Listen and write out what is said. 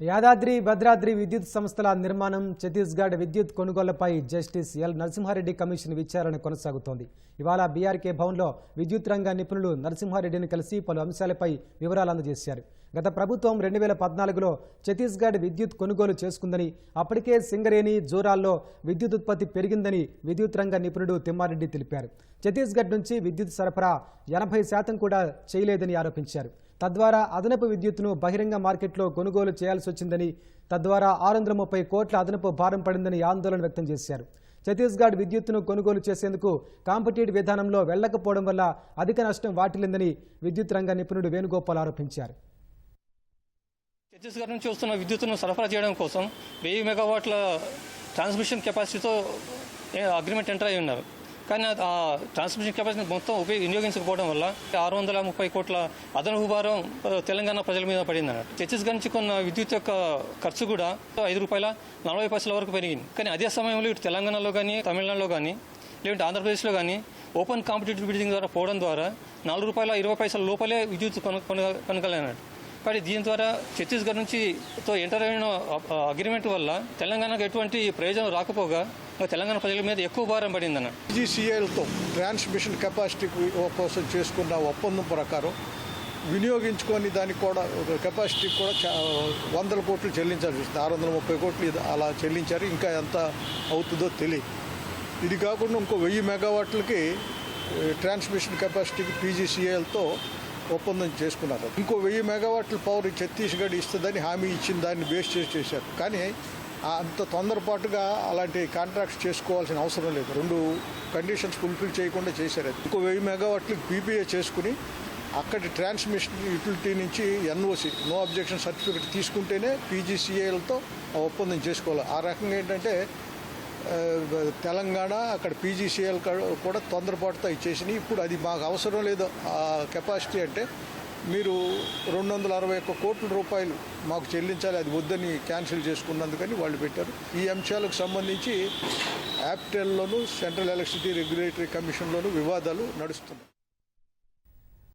యాదాద్రి భద్రాద్రి విద్యుత్ సంస్థల నిర్మాణం ఛత్తీస్గఢ్ విద్యుత్ కొనుగోళ్ళపై జస్టిస్ ఎల్. నరసింహారెడ్డి కమిషన్ విచారణ కొనసాగుతోంది. ఇవాళ బీఆర్కే భవన్లో విద్యుత్ రంగ నిపుణులు నరసింహారెడ్డిని కలిసి పలు అంశాలపై వివరాలు అందజేశారు. గత ప్రభుత్వం రెండు వేల పద్నాలుగులో ఛత్తీస్గఢ్ విద్యుత్ కొనుగోలు చేసుకుందని అప్పటికే సింగరేణి జోరాల్లో విద్యుత్ ఉత్పత్తి పెరిగిందని విద్యుత్ రంగ నిపుణుడు తిమ్మారెడ్డి తెలిపారు. ఛత్తీస్గఢ్ నుంచి విద్యుత్ సరఫరా ఎనభై శాతం కూడా చేయలేదని ఆరోపించారు. తద్వారా అదనపు విద్యుత్తును బహిరంగ మార్కెట్లో కొనుగోలు చేయాల్సి వచ్చిందని తద్వారా ఆరు వందల ముప్పై కోట్ల అదనపు భారం పడిందని ఆందోళన వ్యక్తం చేశారు. ఛత్తీస్గఢ్ విద్యుత్తును కొనుగోలు చేసేందుకు కాంపిటేటివ్ విధానంలో వెళ్ళకపోవడం వల్ల అధిక నష్టం వాటిల్లిందని విద్యుత్ రంగ నిపుణుడు వేణుగోపాల్ ఆరోపించారు. ఛత్తీస్గఢ్ నుంచి వస్తున్న విద్యుత్తును సరఫరా చేయడం కోసం వెయ్యి మెగావాట్ల ట్రాన్స్మిషన్ కెపాసిటీతో అగ్రిమెంట్ ఎంటర్ అయి ఉన్నారు. కానీ ఆ ట్రాన్స్మిషన్ కెపాసిటీ మొత్తం ఉపయోగ వినియోగించకపోవడం వల్ల ఆరు వందల ముప్పై కోట్ల అదనపు భారం తెలంగాణ ప్రజల మీద పడింది అన్నట్టు ఛత్తీస్గఢ్ నుంచి కొన్న విద్యుత్ యొక్క ఖర్చు కూడా ఐదు రూపాయల నలభై పైసల వరకు పెరిగింది. కానీ అదే సమయంలో ఇటు తెలంగాణలో కానీ తమిళనాడులో కానీ లేదంటే ఆంధ్రప్రదేశ్లో కానీ ఓపెన్ కాంపిటేటివ్ బిడ్డింగ్ ద్వారా పోవడం ద్వారా నాలుగు రూపాయల ఇరవై పైసల లోపలే విద్యుత్ కొన కొన- కొనగలనట్టు కానీ దీని ద్వారా ఛత్తీస్గఢ్ నుంచి తో ఎంటర్ అయిన అగ్రిమెంట్ వల్ల తెలంగాణకు ఎటువంటి ప్రయోజనం రాకపోగా తెలంగాణ ప్రజల మీద ఎక్కువ భారం పడిందన్న. జీసీఎల్తో ట్రాన్స్మిషన్ కెపాసిటీ కోసం చేసుకున్న ఒప్పందం ప్రకారం వినియోగించుకొని దానికి కూడా ఒక కెపాసిటీ కూడా చా- వందల కోట్లు చెల్లించాల్సి వస్తుంది ఆరు వందల ముప్పై కోట్లు ఇది అలా చెల్లించారు. ఇంకా ఎంత అవుతుందో తెలియదు. ఇది కాకుండా ఇంకో వెయ్యి మెగావాట్లకి ట్రాన్స్మిషన్ కెపాసిటీకి పీజీసీఏలతో ఒప్పందం చేసుకున్నారు. ఇంకో వెయ్యి మెగావాట్ల పవర్ ఛత్తీస్గఢ్ ఇస్తుందని హామీ ఇచ్చిన దాన్ని బేస్ చేసి చేశారు. కానీ అంత తొందరపాటుగా అలాంటి కాంట్రాక్ట్స్ చేసుకోవాల్సిన అవసరం లేదు. రెండు కండిషన్స్ ఫుల్ఫిల్ చేయకుండా చేశారు అది. ఇంకో వెయ్యి మెగావాట్లకి పీపీఏ చేసుకుని అక్కడి ట్రాన్స్మిషన్ యూటిలిటీ నుంచి ఎన్ఓసి నో అబ్జెక్షన్ సర్టిఫికేట్ తీసుకుంటేనే పీజీసీఏలతో ఒప్పందం చేసుకోవాలి. ఆ రకంగా ఏంటంటే తెలంగాణ అక్కడ పీజీసీఎల్ కూడా తొందరపాటుతో ఇచ్చేసినాయి. ఇప్పుడు అది మాకు అవసరం లేదు. ఆ కెపాసిటీ అంటే మీరు రెండు వందల అరవై ఒక్క కోట్ల రూపాయలు మాకు చెల్లించాలి. అది వద్దని క్యాన్సిల్ చేసుకున్నందుకని వాళ్ళు పెట్టారు. ఈ అంశాలకు సంబంధించి యాప్టెల్లోను సెంట్రల్ ఎలక్ట్రిసిటీ రెగ్యులేటరీ కమిషన్లోను వివాదాలు నడుస్తున్నాయి.